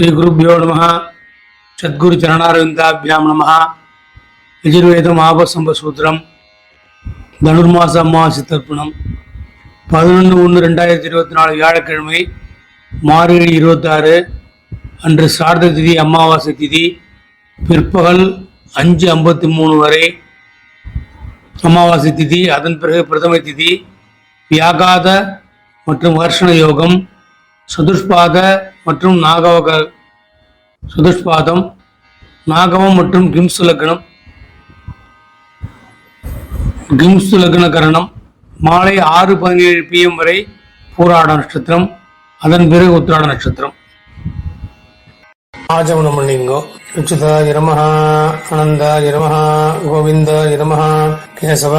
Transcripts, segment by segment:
ஸ்ரீ ஸ்ரீகுருப்போ நம சத்குரு சரணாரவிந்தாபியாம் நம யஜுர்வேதம் ஆபசம்பசூத்திரம் தனுர்மாச அம்மாசி தர்ப்பணம். பதினொன்று ஒன்று ரெண்டாயிரத்தி இருபத்தி நாலு வியாழக்கிழமை மார்கழி இருபத்தாறு. அன்று சார்த திதி அமாவாசை திதி. பிற்பகல் அஞ்சு ஐம்பத்தி மூணு வரை அமாவாசை திதி அதன் பிறகு பிரதம திதி வியாகாத மற்றும் வர்ஷண யோகம் சதுஷ்பாத மற்றும் நாகவக சதுஷ்பாதம் நாகவம் மற்றும் கிம்சு லக்னம். கிம்சு லக்ன கரணம் மாலை ஆறு பதினேழு பிஎம் வரை பூராட நட்சத்திரம் அதன் பிறகு உத்திராட நட்சத்திரம். ஆஜமனம் பண்ணிங்கோ உச்சிதாய இரமஹா அனந்தா இரமஹா கோவிந்தா இரமஹா கேசவ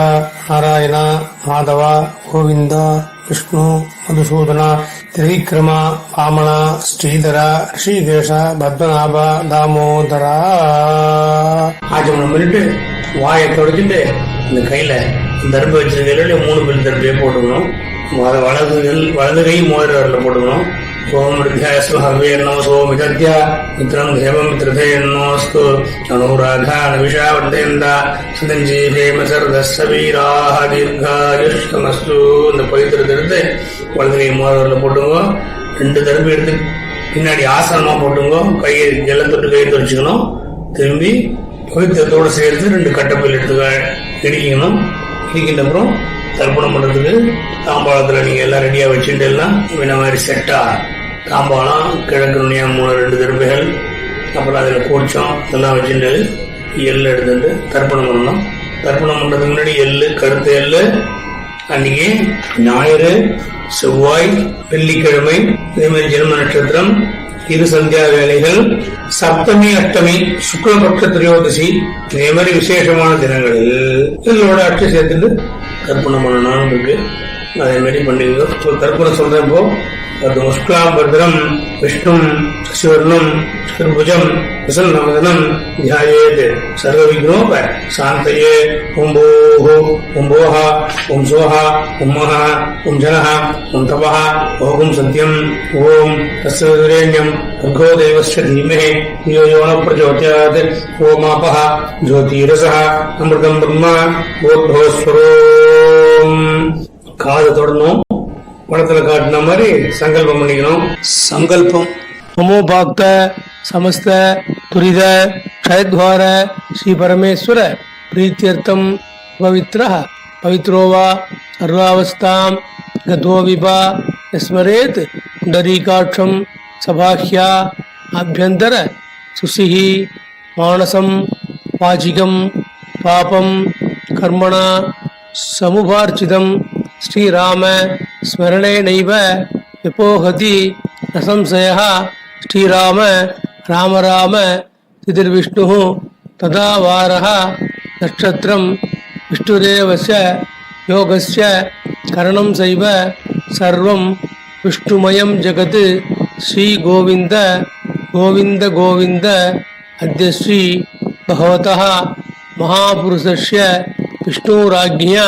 நாராயணா மாதவா கோவிந்தா விஷ்ணு மதுசூதனா திரிக்ரமா வாமனா ஸ்ரீதரா ரிஷிகேஷ பத்மநாபா தாமோதரா. ஆஜமனம் பண்ணிட்டு வாயை தொடச்சிட்டு இந்த கையில தர்ப வச்சிருக்கையில மூணு பேர் தர்பையை போட்டுக்கணும். அதை வலது கையில் வலது கை மோதிர வரல போட்டுக்கணும். ஓம் ரித்தியாஸ்மஹவே நமசோ மிதத்யா மித்ரம் தேவம் மித்ரதே நமஸ்து வீராக தீர்காயுஷ்டமஸ்து இந்த பவித்திரத்தை எடுத்து வலது கை மோதிரல போட்டுங்க ரெண்டு தரப்பு எடுத்து பின்னாடி ஆசனமா போட்டுங்க கையை ஜெல்ல தொட்டு கையை துடைச்சிக்கணும் திரும்பி பவித்திரத்தோட சேர்த்து ரெண்டு கட்டப்பில் எடுத்து இடிக்கணும் இடிக்கின்ற அப்புறம் தர்ப்பணம் பண்றதுக்கு தாம்பாளத்துல நீங்க எல்லாம் ரெடியா வச்சுட்டு எல்லாம் இந்த மாதிரி செட்டா தாம்பாளம் கிழக்கு நுனியா மூணு ரெண்டு திருப்பைகள் அப்புறம் அதுல கூச்சம் இதெல்லாம் வச்சுட்டு எள்ளு எடுத்துட்டு தர்ப்பணம் பண்ணணும். தர்ப்பணம் பண்றதுக்கு முன்னாடி எள்ளு கருத்து எள்ளு அன்னைக்கு ஞாயிறு செவ்வாய் வெள்ளிக்கிழமை இதே மாதிரி ஜென்ம நட்சத்திரம் இரு சந்தியா வேலைகள் சப்தமி அஷ்டமி சுக்லபக்ஷ திரையோதசி இதே மாதிரி விசேஷமான தினங்களில் இதோட அட்டை சேர்த்துட்டு தர்ப்பணம் பண்ணணும் இருக்கு அதே மாதிரி பண்ணிங்க இப்போ தர்ப்பணம் சொல்றேன் இப்போ அது முஷ்கலாம் பத்ரம் விஷ்ணும் சிவர்ணம் சதுர்புஜம் பிரசன்னமதனம் தியாயேத் சர்வ விக்னோப சாந்தயே ஓம் போஹோ ஓம் போஹ ஓம் சோஹ ஓம் மஹ ஓம் ஜனஹ ஓம் தபஹ ஓம் சத்யம் ஓம் தஸ்வரேண்யம் भर्गो देवस्य धीमहि धियो यो न प्रचोदयात् ओमापः ज्योतिरसः अमृतम् ब्रह्म போத்போஸ்வரோம் காதை தொடணும். படத்துல காட்டின மாதிரி சங்கல்பம் பண்ணிக்கணும். சங்கல்பம். மமோபாக்த சமஸ்த துரித க்ஷயத்வார ஸ்ரீ பரமேஸ்வர பிரீத்தியர்த்தம் பவித்ரா பவித்ரோவா சர்வாவஸ்தாம் கதோவிபா ஸ்மரேத் குண்டரீகாட்சம் சபாஹ்யா அபியந்தர சுசிஹி மானசம் வாச்சிகம் பாபம் கர்மணா சமுபார்ச்சிதம் ஸ்ரீராம ஸ்மரணே நைவ எப்போகதி நசம்சயா ஸ்ரீராம ராம ராம திதிர்விஷ்ணு ததா வாரக நட்சத்திரம் விஷ்ணுதேவச யோகஸ்ய கரணம் செய்வ சர்வம் விஷ்ணுமயம் ஜகத். ஸ்ரீ கோவிந்த கோவிந்த கோவிந்த அத்ய பகவத மகாபுருஷஸ்ய விஷ்ணுராஜ்யா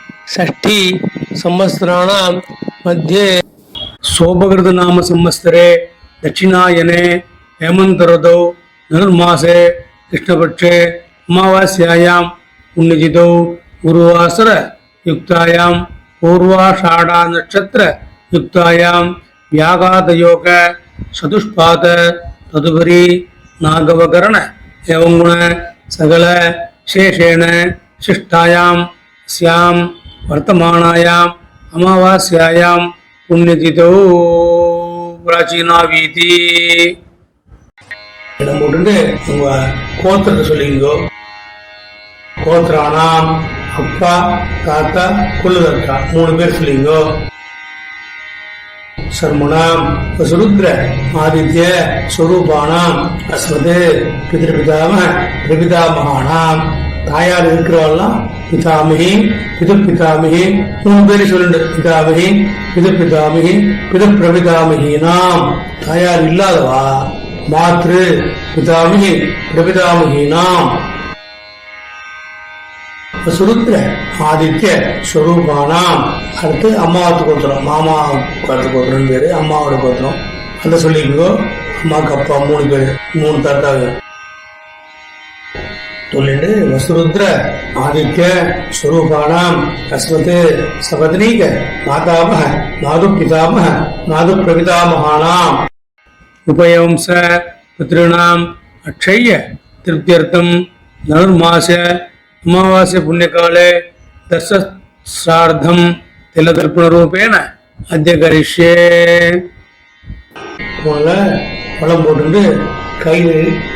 षष्ठी संवत्सराणां मध्ये सोपकृतनाम संवत्सरे दक्षिणायने हेमन्तऋतौ धनुर्मासे कृष्णपक्षे अमावास्यायां पुण्यतिथौ गुरुवासरयुक्तायां पूर्वाषाढा नक्षत्रयुक्तायां व्याघातयोग चतुष्पाद तदुपरि नागवकरण एवं गुण सकल शेषेण शिष्टायां स्यां वर्तमानायाम् अमावास्यायां पुण्यतिथौ प्राचीनावीति இடம் போட்டுட்டு உங்க கோத்திரத்தை சொல்லிங்கோ கோத்திரானாம் அப்பா தாத்தா குள்ளுதற்கா மூணு பேர் சொல்லிங்கோ சர்மணாம் வசுருத்ர ஆதித்ய ஸ்வரூபானாம் அஸ்மது பிதிருபிதாம பிரபிதாமகானாம் தாயார் இருக்கிறவெல்லாம் பிதாமகி பிது பிதாமகி மூணு பேரு சொல்லுண்டு பிதாமகி பிது பிதாமகி பிது பிரபிதாமகினாம் தாயார் இல்லாதவா? மாத்ரு பிதாமகி பிரபிதாமகினாம் சுருத்ர ஆதித்ய ஸ்வரூபானாம் அடுத்து அம்மாவத்து கோத்திரம் மாமா கருத்து கோத்திரம் பேரு அம்மாவோட கோத்திரம் அந்த சொல்லிக்கோ. அம்மாவுக்கு அப்பா மூணு பேர் மூணு தாத்தாங்க. சொல்லிட்டு வசுருத்ர ஆதித்ய ஸ்வரூபானாம் அஸ்மத் சபத்னீக மாதாமக மாது பிதாமக மாது பிரபிதாமகானாம் உபயவம்ச பித்ருணாம் அக்ஷய்ய திருப்தியர்த்தம் தனுர்மாச அமாவாஸ்ய புண்ணியகாலே தர்சார்த்தம் திலதர்ப்பணரூபேண அத்திய கரிஷ்யே முதல்ல பழம் போட்டுட்டு கையில்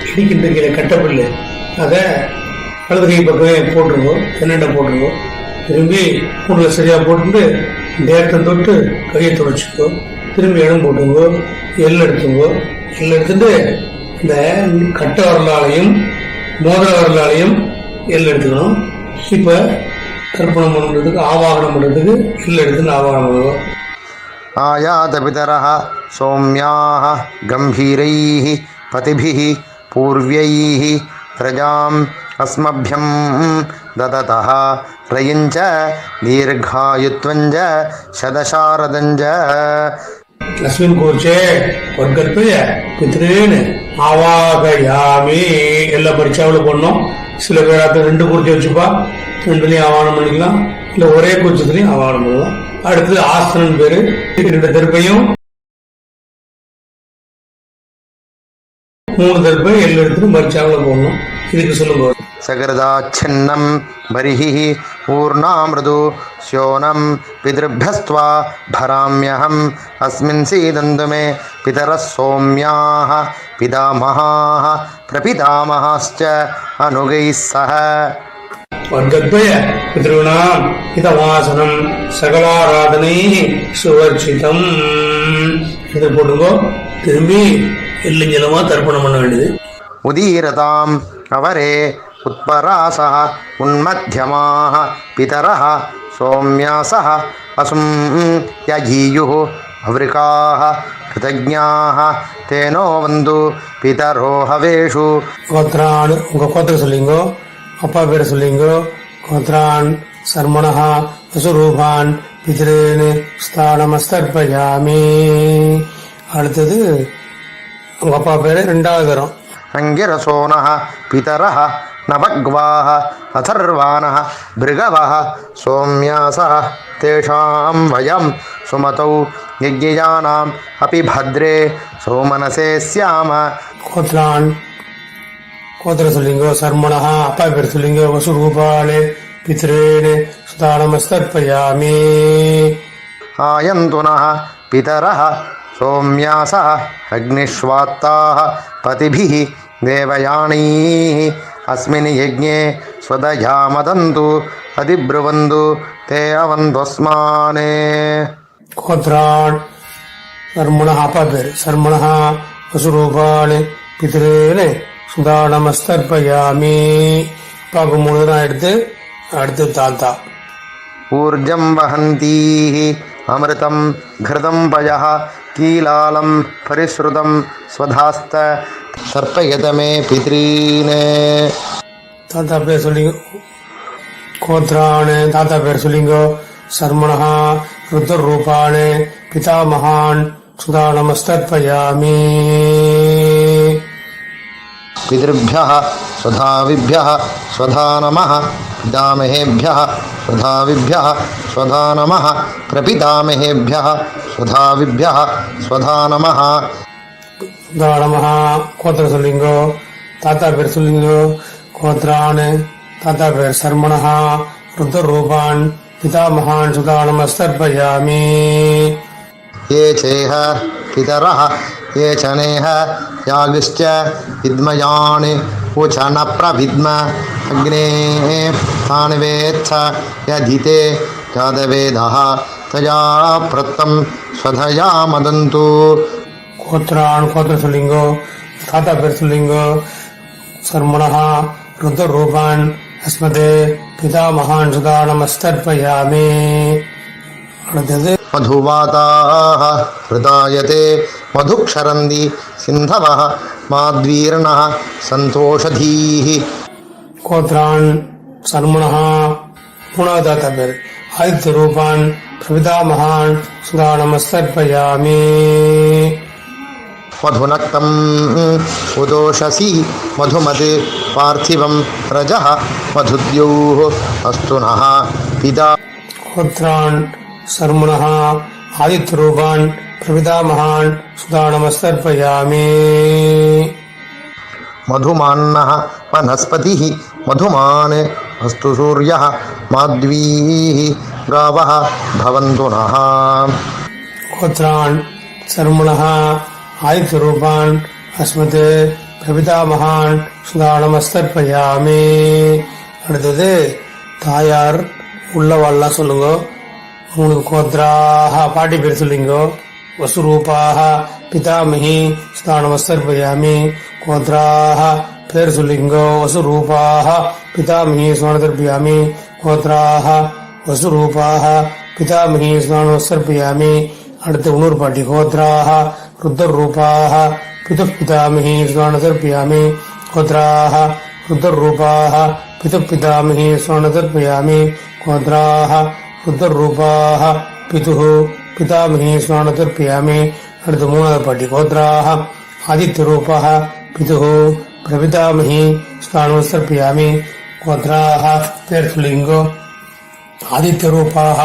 இடிக்கின்ற கீழே கட்டப்பில்லு அதை வலது கை பக்கமே போட்டுருவோம் தென்னெண்டை போட்டுருவோம். திரும்பி கூண்டில் சரியாக போட்டு தேரத்தை தொட்டு கையை துடைச்சிக்கோ திரும்பி இடம் போட்டுங்கோ எள் எடுத்துங்கோ எள் எடுத்துட்டு இந்த கட்ட வரலாலையும் மோதிர வரலாலையும் எள் எடுத்துக்கணும். இப்போ தர்ப்பணம் பண்ணுறதுக்கு ஆவாகனம் பண்ணுறதுக்கு எள் எடுத்துன்னு ஆவாகனம் பண்ணுவோம் ஆயாத பிதரா சௌமியாக கம்பீரைஹி पतिभिः पूर्व्यैः प्रजाम् अस्मभ्यं ददतः रयञ्च दीर्घायुत्वञ्च शतशारदञ्च லக்ஷ்மன் கோச்சே வர்க்கத்தைய பித்ரேன்னு ஆவாகயாமி எல்லா பரீட்சாவில் பண்ணோம் சில பேர் அதை ரெண்டு குறிச்சி வச்சுப்பா ரெண்டுலையும் ஆவானம் பண்ணிக்கலாம் இல்லை ஒரே குறிச்சத்துலையும் ஆவானம் பண்ணலாம் அடுத்து ஆஸ்தனன் பேரு ரெண்டு தெருப்பையும் மூணு தடவை எள்ளு எடுத்துட்டு மறிச்சாவில் போடணும். இதுக்கு சொல்லுங்க சகரதாச்சன்னம் பரிஹி ஊர்ணாமிருது ஸ்யோனம் பிதிருபியஸ்துவா பராமியகம் அஸ்மின் சீதந்து மே பிதர சோமியாக பிதாமகாக பிரபிதாமகாச்ச அனுகை சக வர்க்கத்வய பிதॄணாம் இதவாசனம் சகலாராதனை சுவர்ஜிதம் இது போட்டுங்கோ திரும்பி எல்லிஞ்சலமா தர்ப்பணம் பண்ண வேண்டியது? உதீரதாம். அவரே உத்பராசா உன்மத்தியமாக பிதரா சோம்யாசா அசும் யஜீயு அவ்ரிகாக கிருதஜாக தேனோ வந்து பிதரோ ஹவேஷு. கோத்ரான் உங்கள் கோத்திரம் சொல்லிங்கோ அப்பா பேர் சொல்லிங்கோ கோத்ரான் சர்மணா அசுரூபான் பிதிரேன் ஸ்தானமஸ்தர்பயாமி. அடுத்தது அவங்க அப்பா பேர் ரெண்டாவது தரம் சங்கிரசோனஹ பிதரஹ நபக்வாஹ அதர்வானஹ பிருகவஹ சோம்யாசஹ தேஷாம் வயம் சுமதௌ யஜ்ஞானாம் அப்பி பத்ரே சோமனசே சியாம கோத்ரான் கோத்திர சொல்லிங்கோ சர்மணஹா அப்பா பேர் சொல்லிங்கோ வசுரூபாலே பித்ரேணே சுதானமஸ்தர்ப்பயாமே ஆயந்துனஹ பிதரஹ சோமியாசா அக்னிஷ்வாத்தாக பதிபி தேவயானீ அஸ்மின் யஜ்ஞே ஸ்வதயா மதந்து அதிப்ருவந்து தே அவந்தோஸ்மானே கோத்ரான் சர்மணா பபிர் சர்மணா வசுரூபாணி பிதிரேனே சுதா நமஸ்தர்பயாமி பார்க்க மூணு தான் எடுத்து அடுத்து தாத்தா ஊர்ஜம் வகந்தீ அமிர்தம் கிருதம் பயா கீலாலம் பரிஸ்ருதம் ஸ்வதாஸ்த சர்ப்பயதமே பித்ரீனே. தாத்தா பேர் சொல்லிங்க. கோத்ரானு தாத்தா பேர் சொல்லிங்கோ. சர்மணா ருத்தர் ரூபானு பிதாமகான் சுதா நமஸ்தர்ப்பயாமி பிதிருபியா ஸ்வதாவிபியா ஸ்வதா நம पितामहेभ्यः स्वधाविभ्यः स्वधा नमः प्रपितामहेभ्यः स्वधाविभ्यः स्वधा नमः சுதானமஹா கோத்திரம் சொல்லிங்கோ தாத்தா பேர் சொல்லிங்கோ கோத்ரான் தாத்தா பேர் சர்மணஹா ருத்ரூபான் பிதாமகான் சுதானமஸ்தர்ப்பயாமி ये चेह पितरः ये च नेह यागिश्च विद्मयान् वो च न प्रभिद्म अग्ने यधिते जादवेदः तया प्रत्तं स्वधया मदन्तु। कोत्रान् सर्मणः रुद्ररूपान् अस्मदे पितामहान् सुमस्तर्पयामि मधुवाताः हृदायते मधुक्षरन्ति सिन्धवः। माद्वीर्णः सन्तोषधीः। गोत्रान् सर्मणः गुणादातव्यर् आदित्यरूपान् प्रवितामहान् सुधानमस्तर्पयामि मधुनक्तम् उदोषसि मधुमते पार्थिवं रजः मधुद्योः अस्तु नः पिता सर्मणः आदित्यरूपान् ரூபான் பிரபிதா மகான் சுதா நமஸ்தர்ப்பயாமே मधुमान्नः वनस्पतिः मधुमान् अस्तु सूर्यः माध्वीः गावः भवन्तु नः கோத்ரான் சர்மணா ஆதித்ய ரூபான் அஸ்மதே பிரபிதா மகான் சுதா நமஸ்தர்ப்பயாமே அடுத்தது தாயார் உள்ளவாள்லாம் சொல்லுங்க மூணு கோத்ராக பாட்டி பேர் சொல்லிங்கோ வசுரூபாக பிதாமகி சுதா கோத்ராக பேர் சொல்லிங்கோ வசுரூபாக பிதாமகி சுவானதர்ப்பயாமி கோத்ராக வசுரூபாக பிதாமகி ஸ்நானோசர்ப்பயாமி அடுத்து உணூர் பாட்டி கோத்ராக ருத்தர் ரூபாக பிது பிதாமகி ஸ்நானதர்ப்பயாமி கோத்ராக ருத்தர் ரூபாக பிது பிதாமகி ஸ்நானதர்ப்பயாமி கோத்ராக ருத்தர் ரூபாக பிதுः பிதாமகே ஸ்நானதுர்பியாமே அடுத்து மூணாவது பாட்டி கோத்ராக ஆதித்யரூபாக பிதுகு பிரபிதாமகி ஸ்நானோசர்பியாமே கோத்ராக தேர்த்துலிங்கோ ஆதித்யரூபாக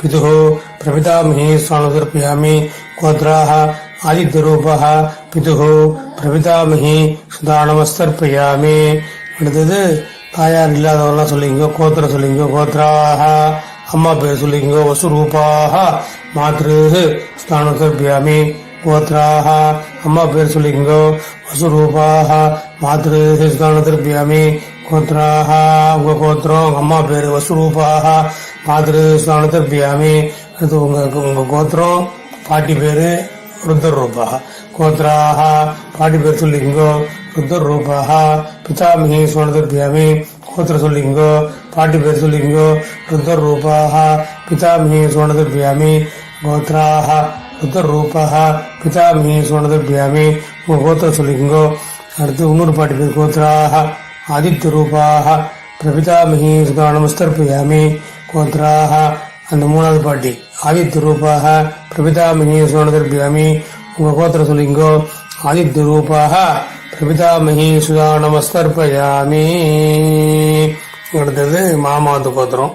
பிதுகு பிரபிதாமகி ஸ்நானோசர்பியாமே கோத்ராக ஆதித்யரூபாக பிதுகு பிரபிதாமகி சுதானமஸ்தர்பியாமே அடுத்தது தாயார் இல்லாதவெல்லாம் சொல்லிங்கோ கோத்திர சொல்லிங்கோ கோத்ராக அம்மா பேர் சொல்லிங்க வசுரூபாக மாத்ரு ஸ்தானத்தர்ப்பயாமி கோத்ராக அம்மா பேர் சொல்லிங்க வசுரூபாக மாத்ரு ஸ்தானத்தர்ப்பயாமி கோத்ராக உங்க கோத்திரம் அம்மா பேர் வசுரூபாக மாத்ரு ஸ்தானத்தர்ப்பயாமி அடுத்து உங்க உங்க கோத்திரம் பாட்டி பேரு ருத்ர ரூபாக கோத்ராக பாட்டி பேர் சொல்லிங்கோ ருத்ர ரூபாக பிதாமகி சுவனதர்பியாமி கோத்திர சொல்லிங்கோ பாட்டி பேர் சொல்லிங்கோ ருத்ர ரூபாக பிதாமகி சுவனதர்பியாமி கோத்ராக ருத்ர ரூபாக பிதாமகி சுவனதர்பியாமி உங்க கோத்திர சொல்லிங்கோ அடுத்து இன்னொரு பாட்டு பேர் கோத்ராக ஆதித்ய ரூபாக பிரபிதாமகி சுதானமஸ்தர்ப்பயாமி கோத்ராக அந்த மூணாவது பாட்டி ஆதித்ய ரூபாக பிரபிதாமகி சுதானதர்பியாமி உங்க கோத்திர சொல்லிங்கோ ஆதித்ய ரூபாக பிரபிதாமகி சுதானமஸ்தர்ப்பயாமி அடுத்தது மாமாவது கோத்திரம்.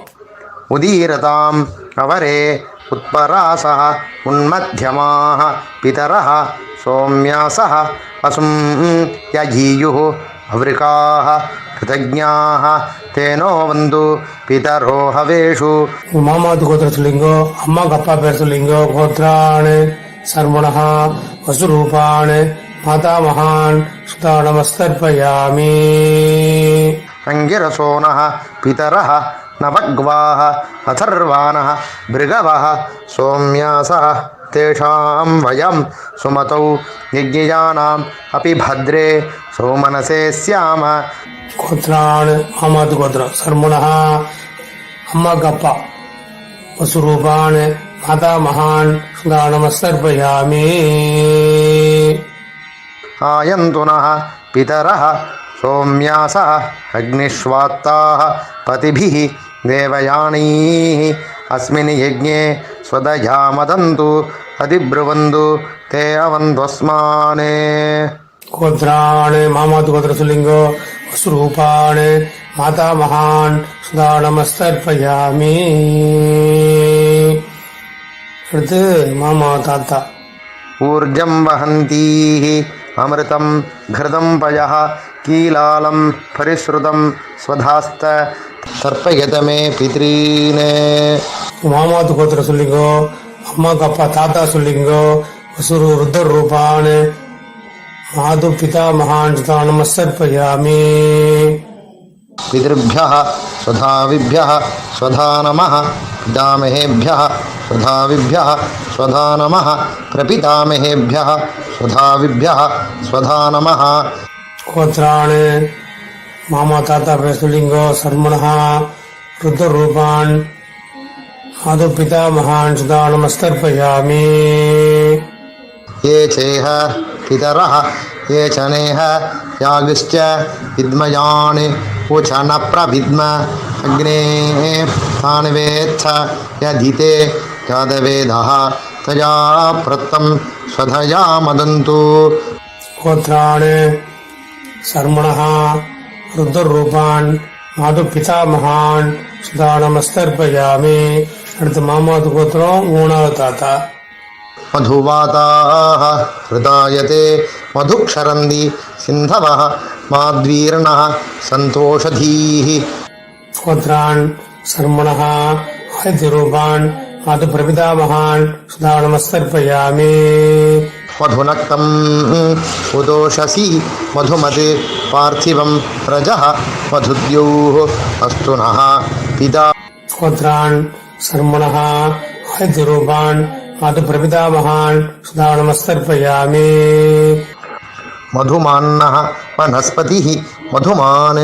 உதீரதாம் அவரே உத்பராசா உன்மத்தியமாக பிதரா சோம்யாசா பசும் யஜீயு அவ்ரிகாக கிருதஜாக தேனோ வந்து பிதரோ ஹவேஷு. மாமாவது கோத்திரம் சொல்லிங்கோ அம்மாவுக்கு அப்பா பேர் சொல்லிங்கோ கோத்ரானு சர்வணா வசுரூபான் மாதா மகான் சுதா अंगिरसो न पितर नवग्वाः अथर्वाणः भृगवः सौम्यासः तेषां वयं अपि भद्रे सौमनसे स्याम। गोत्राण अमद गोत्र सर्मुणः अम्मगप्प वसुरूपान् माता महान् गाणमस्तर्पयामि आयन्तु नः पितरः సోమ్యాస అగ్నిష్వాత్తా పతిభి దేవయాణీ అస్మిన్ యజ్ఞే స్వదయా మదంతు అధిబ్రువందు తే అవందస్మానే గోత్రాణి మామాతు గోత్రసులింగో స్వరూపాణి మాతామహాన్ సుదానమస్తర్పయామి அடுத்து மாமா தாத்தா ஊர்ஜம் வகந்தீ अमृतं घृतं पयः कीलालं परिश्रुतं स्वधास्त तर्पयत मे पितॄन् மாமாவது கோத்திர சொல்லிங்கோ அம்மாக்கு அப்பா தாத்தா சொல்லிங்கோ வசுரு ருத்தர் ரூபான் மாது பிதா மகான் சுதா நமஸ்தர்ப்பயாமி पितृभ्यः स्वधाविभ्यः स्वधा नमः पितामहेभ्यः स्वधाभ्य स्वधा नम प्रपितामहेभ्य स्वधाभ्य स्वधा नम गोत्राण मामा ताता वैष्णुलिंगो सर्मण रुद्ररूपाण आदो पितामहान् सुधा नमस्कर्पयामि ये चेह पितर ये च नेह यागिश्च विद्मयान् उच न प्रभिद्म अग्ने तान् यादवेदः तया प्रत्तं स्वधया मदन्तु கோத்ரான் சர்மணः ருத்ரரூபான் மாது பிதாமகான் சுதா நமஸ்தர்ப்பயாமி அடுத்து மாமாவது கோத்திரம் மூணாவது தாத்தா मधुवाताः हृदायते मधुक्षरन्ति सिन्धवः माद्वीर्णः सन्तोषधीः கோத்ரான் சர்மணः ஆதித்யரூபான் अथ प्रपितामहान् सदा नमस्कर्पयामि मधुनक्तम् उदोषसि मधुमते पार्थिवं रजः मधुद्योः अस्तु नः पिता गोत्रान् सर्मणः आदिरूपान् अथ प्रपितामहान् सदा मधुमान्नः वनस्पतिः मधुमान्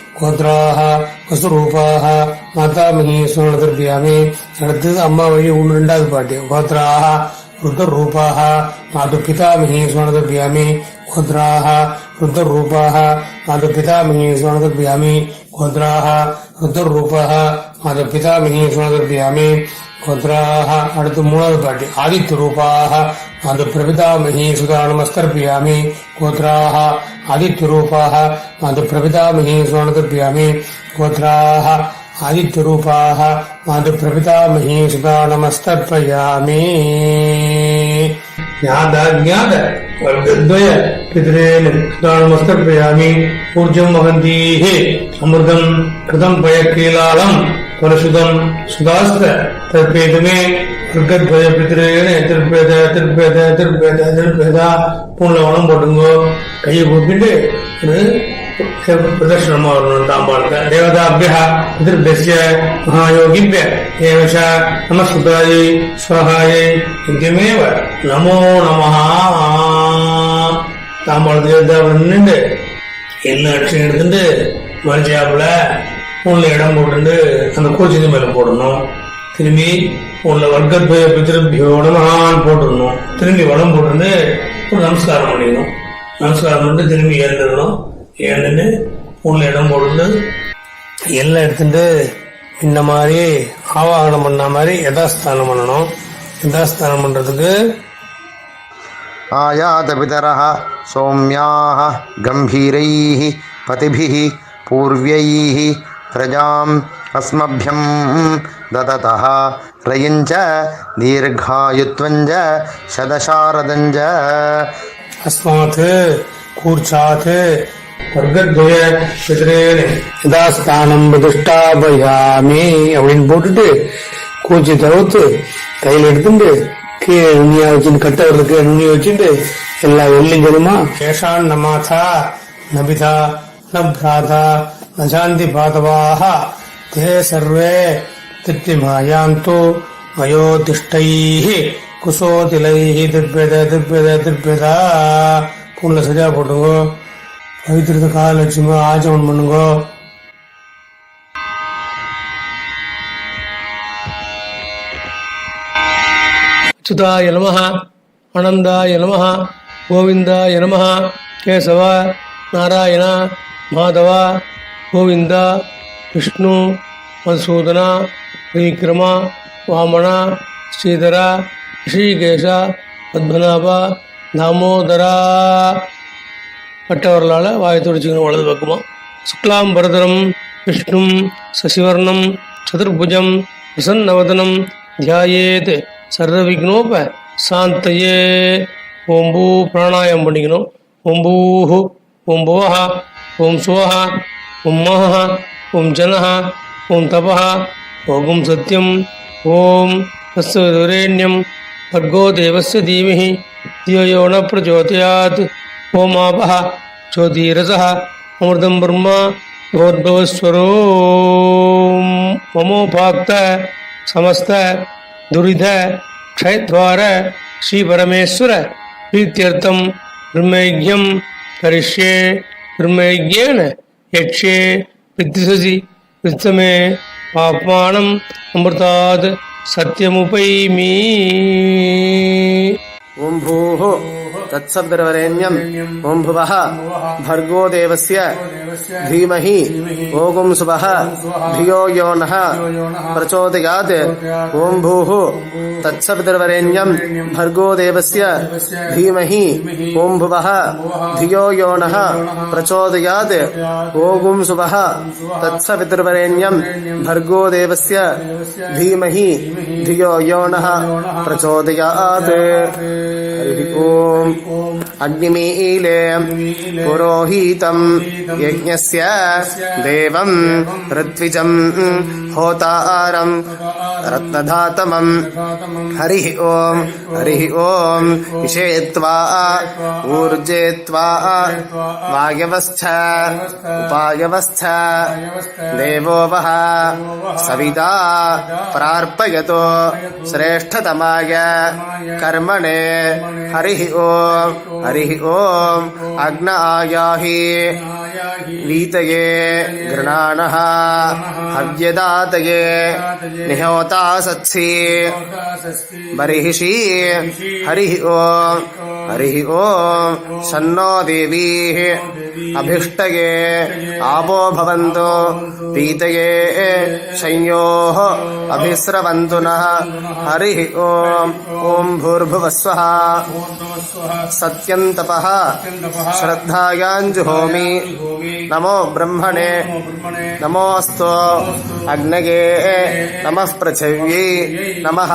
கோத்ராக வசுரூபாக மாதாமகி சுனதிருப்பியாமே அடுத்தது அம்மா வழி ஒன்று ரெண்டாவது பாட்டு. கோத்ராக ருதரூபாக மாது பிதாமகி சுனதிருப்பியாமே கோத்ராக ருதரூபாக மாது பிதாமகி சுனதிருப்பியாமே கோத்ராக ருதரூபாக மாது பிதாமகி சுனதிருப்பியாமே மந்த்ராக அடுத்து மூணாவது பாட்டி ஆதித்ய ரூபாக அந்த பிரபிதாமகி சுதா நமஸ்கர்பியாமி கோத்ராக ஆதித்ய ரூபாக அந்த பிரபிதாமகி சுதா கோத்ராக ஆதித்ய ரூபாக அந்த பிரபிதாமகி சுதா ज्ञाताज्ञात वर्गद्वय पितरेण सुता नमस्तर्पयामि ऊर्जम् वहन्तीः अमृतम् कृतम् पयकीलालम् परशुदम् सुधास्त तर्पेतमे वर्गद्वय पितरेण திருப்பேத திருப்பேத திருப்பேத திருப்பேதா பூண்ல வளம் போட்டுங்கோ கையை கூப்பிட்டு ಪ್ರದರ್ಶನ ತಾಂಬಾಳಕ ದೇವತಾಭ್ಯ ಪಿತೃಭ್ಯ ಮಹಾಯೋಗಿಭ್ಯ ಏವಶ ನಮಸ್ಕೃತಾಯ ಸ್ವಹಾಯ ಇಂಕಮೇವ ನಮೋ ನಮಃ தாம்பாள தேவதா நின்று என்ன அடிச்சு எடுத்துட்டு மறைச்சாப்புல உன்ல இடம் போட்டு அந்த கோச்சிக்கு மேல போடணும். திரும்பி உள்ள வர்க்க பித்திருப்பியோட மகான் போட்டுடணும். திரும்பி வளம் போட்டு ஒரு நமஸ்காரம் பண்ணிடணும். நமஸ்காரம் பண்ணிட்டு திரும்பி எழுந்துடணும் ஏழுன்னு மூணுல இடம் போட்டு எல்லாம் எடுத்துட்டு இந்த மாதிரி ஆவாகனம் பண்ண மாதிரி யதாஸ்தானம் பண்ணணும். யதாஸ்தானம் பண்றதுக்கு ஆயாத பிதரா சௌமியாக கம்பீரை பதிபி பூர்வியை பிரஜாம் அஸ்மபியம் தததா ரயிஞ்ச தீர்காயுத்வஞ்ச சதசாரதஞ்ச அஸ்மாத் கூர்ச்சாத் வர்க்கத்வய பிதரேன். யதாஸ்தானம் பிரதிஷ்டாபயாமி அப்படின்னு போட்டுட்டு கூச்சி தவிர்த்து கையில் எடுத்துட்டு கீழே நுண்ணியா வச்சுட்டு கட்டவர்களுக்கு நுண்ணி வச்சுட்டு எல்லா வெள்ளியும் ஜனமா சேஷான் நமாதா நபிதா ந பிராதா ந சாந்தி பாதவாக தே சர்வே திட்டிமாயாந்து மயோதிஷ்டைः குசோதிலைः திர்பேத திர்பேத திர்பேதா. பூனில் சரியா போட்டுங்கோ பவித்திரத்தை கால வச்சுங்கோ ஆச்சமன் பண்ணுங்கோ. அச்சுதாய நம ஆனந்தாய நம கோவிந்தாய நம கேசவ நாராயண மாதவ கோவிந்த விஷ்ணு மதுசூதன விக்ரம வாமன ஸ்ரீதர ரிஷிகேஷ பத்மநாப தாமோதரா. பட்டவர்களால் வாயை துடிச்சுக்கணும் வலது பக்கமா சுக்லாம் பரதரம் விஷ்ணும் சசிவர்ணம் சதுர்புஜம் பிரசன்னவதனம் தியாயேத் சர்வவிக்னோப சாந்தயே ஓம் பூ பிராணாயம் பண்ணிக்கணும் ஓம் பூஹு ஓம் புவஹ ஓம் சுவஹ ஓம் மஹ ஓம் ஜனஹ ஓம் தபஹ ஓம் சத்யம் ஓம் தஸ்வரேண்யம் भर्गो देवस्य धीमहि धियो यो न प्रचोदयात् ஓமாபா ஜோதிரசா அமிர்தம் பிரம்மா கோர்பவஸ்வரோ மமோபாக்த சமஸ்த துரித க்ஷயத்வார ஸ்ரீபரமேஸ்வர பிரீத்தியர்த்தம் பிரம்மேஜம் கரிஷ்யே பிரம்மேஜேன யக்ஷே வித்திசசி வித்தமே பாப்மானம் அமிர்தாத் சத்தியமுபைமி. ஓம் பூஹோ तत्सद्रवरेण्यम् ॐ भुवः। भर्गो देवस्य। धीमहि। ओगुं सुवः। धियो यो नः। प्रचोदयात्। ॐ भूः। तत्सवितर्वरेण्यम् भर्गो देवस्य। धीमहि। ॐ भुवः। धियो यो नः। प्रचोदयात्। ओगुं सुवः। तत्सवितर्वरेण्यम्। भर्गो देवस्य। धीमहि। धियो यो नः। प्रचोदयात्। हरिः ॐ अग्निमीले पुरोहितम् यज्ञस्य देवम् ऋत्विजम् होतारम् रत्नधातमम् हरिः ॐ हरिः ॐ विषेत्वा ऊर्जेत्वा वायवस्थ उपायवस्थ देवो वः सविता प्रार्पयतो श्रेष्ठतमाय कर्मणे हरिः ॐ हरिः ॐ अग्न आयाहि वीतये हव्यदातये। निहोता सत्सि बर्हिषि। हरिः ॐ हरिः ॐ शन्नो देवीः। अभिष्टये। आपो भवन्तु। पीतये संयोः अभिस्रवन्तु हरिः ॐ ॐ भूर्भुवस्वः। सत्यन्तपः। श्रद्धायाञ्जुहोमि। नमो ब्रह्मणे। नमोऽस्तु। अग्नये। नमः पृथिव्यै। नमः।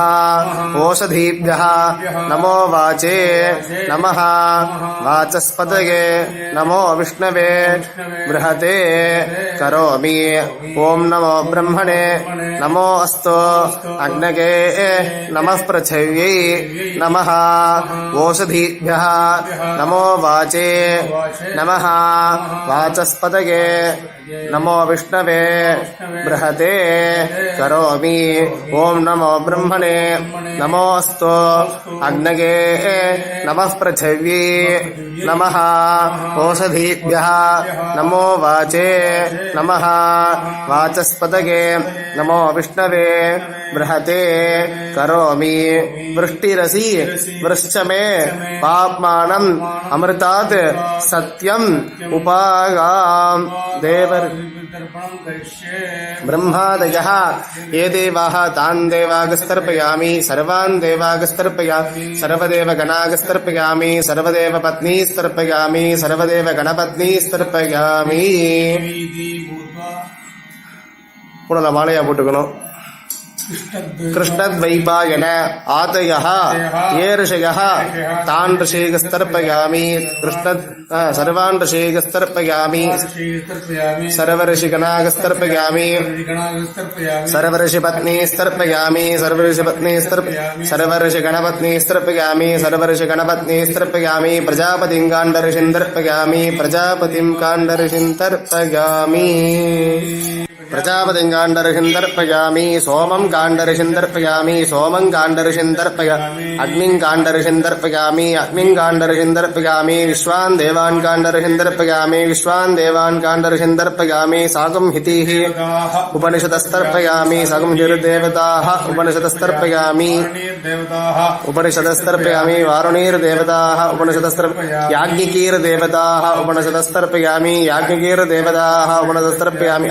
ओषधीभ्यः। नमो वाचे। नमः। वाचस्पतये। नमो विष्णवे। बृहते। करोमि। ॐ नमो ब्रह्मणे नमो अस्तु अग्नये नमः पृथिव्यै नमः ओषधीभ्यः नमो वाचे नमः वाचस्पतये नमो विष्णवे बृहते करोमि ॐ नमो ब्रह्मणे नमो अस्तु अग्नये नमः पृथिव्यै नमः ओषधीभ्यः नमो वाचे नमः वाचस्पतये नमो विष्णवे बृहते करोमि वृष्टिरसि वृश्च मे पाप्मानम् अमृतात् सत्यम् उपागाम् देव ब्रह्मादयः ये देवाः तान् देवागस्तर्पयामि सर्वान् देवागस्तर्पयामि सर्वदेव गणागस्तर्पयामि सर्वदेव மூணு மாலையாக போட்டுக்கணும். கிருஷ்ணத்வைபாயன ஆதய ஏ ரிஷய தான் ரிஷேகஸ்தர்ப்பயாமி கிருஷ்ண சர்வான் ரிஷேகஸ்தர்ப்பயாமி சர்வரிஷிகணாகஸ்தர்ப்பயாமி சர்வரிஷிபத்னீஸ்தர்ப்பயாமி சர்வரிஷிபத்னீஸ்தர்ப் சர்வரிஷிகணபத்னீஸ்தர்ப்பயாமி சர்வரிஷிகணபத்னீஸ்தர்ப்பயாமி பிரஜாபதிம் காண்டரிஷிந்தர்ப்பயாமி பிரஜாபதிம் காண்டரிஷிந்தர்ப்பயாமி काण्डऋषिं तर्पयामि प्रजापतिं काण्डऋषिं तर्पयामि सोमं काण्डऋषिं तर्पयामि सोमं काण्डऋषिं तर्पय अग्निं काण्डऋषिं तर्पयामि अग्निं काण्डऋषिं तर्पयामि विश्वान् देवान् काण्डऋषिं तर्पयामि विश्वान् देवान् काण्डऋषिं तर्पयामि साकं हितिः उपनिषदस्तर्पयामि साकं हिर्देवताः उपनिषदस्तर्पयामि उपनिषदस्तर्पयामि वारुणीर्देवताः उपनिषदस्तर्प याज्ञिकीर्देवताः उपनिषदस्तर्पयामि याज्ञिकीर्देवताः उपनिषदस्तर्पयामि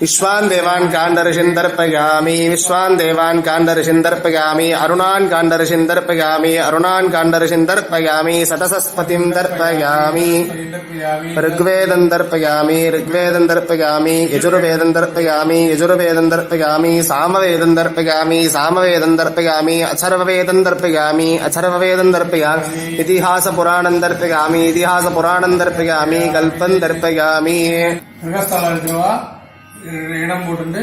விஸ்வான் தேவான் காண்டரிஷின் தர்ப்பயாமி விஸ்வான் தேவான் காண்டரிஷின் தர்ப்பயாமி அருணான் காண்டரிஷின் தர்ப்பயாமி அருணான் காண்டரிஷின் தர்ப்பயாமி சதசஸ்பதிம் தர்ப்பயாமி ருக்வேதம் தர்ப்பயாமி ருக்வேதம் தர்ப்பயாமி யஜுர்வேதம் தர்ப்பயாமி யஜுர்வேதம் தர்ப்பயாமி சாமவேதம் தர்ப்பயாமி சாமவேதம் தர்ப்பயாமி அச்சர்வவேதம் தர்ப்பயாமி அச்சர்வவேதம் தர்ப்பயாமி இதிஹாச புராணம் தர்ப்பயாமி இதிஹாச புராணம் தர்ப்பயாமி கல்பம் தர்ப்பயாமி இடம் போட்டு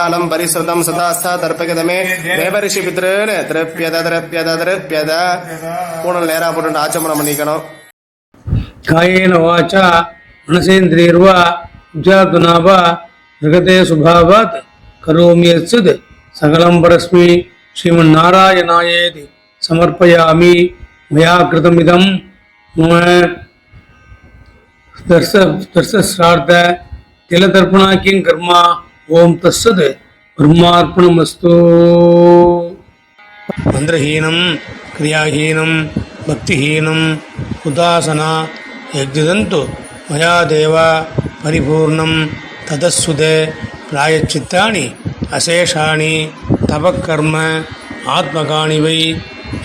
விடாலம் பரிசுதம் சதாஸ்தா தர்ப்பகதமே. தேவரிஷி பித்ருன்னு திரப்பியத திரப்பியத திரப்பியத பூனல் நேராக போட்டு ஆச்சமனம் பண்ணிக்கணும். காயேன வாச்சா மனசேந்திரியர்வா விஜாதுனாவா மிருகதே சுபாவாத் கரோமி சகலம் பரஸ்மி ஸ்ரீமன்னாராயணாயேதி. சமர்ப்பயாமி மயா கிருதமிதம் தர்ச தர்சஸ்ரார்த்த. திலதர்ப்பணாக்கியம் கர்மா. ஓம் தஸ்ஸத். பிரம்மார்ப்பணமஸ்து மந்திரஹீனம் கிரியாஹீனம் பக்திஹீனம் உதாசனா யஜ்ஜதந்து மயா தேவா பரிபூர்ணம் ததஸ்சுதே பிராயச்சித்தாணி அசேஷாணி தபக்கர்ம ஆத்மகாணிவை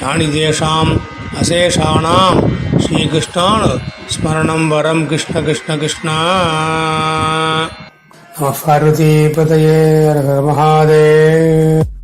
யானி தேஷாம் அசேஷானாம் ஸ்ரீகிருஷ்ணான் ஸ்மரணம் வரம் கிருஷ்ண கிருஷ்ண கிருஷ்ணா. नमः पार्वती पतये महादेव।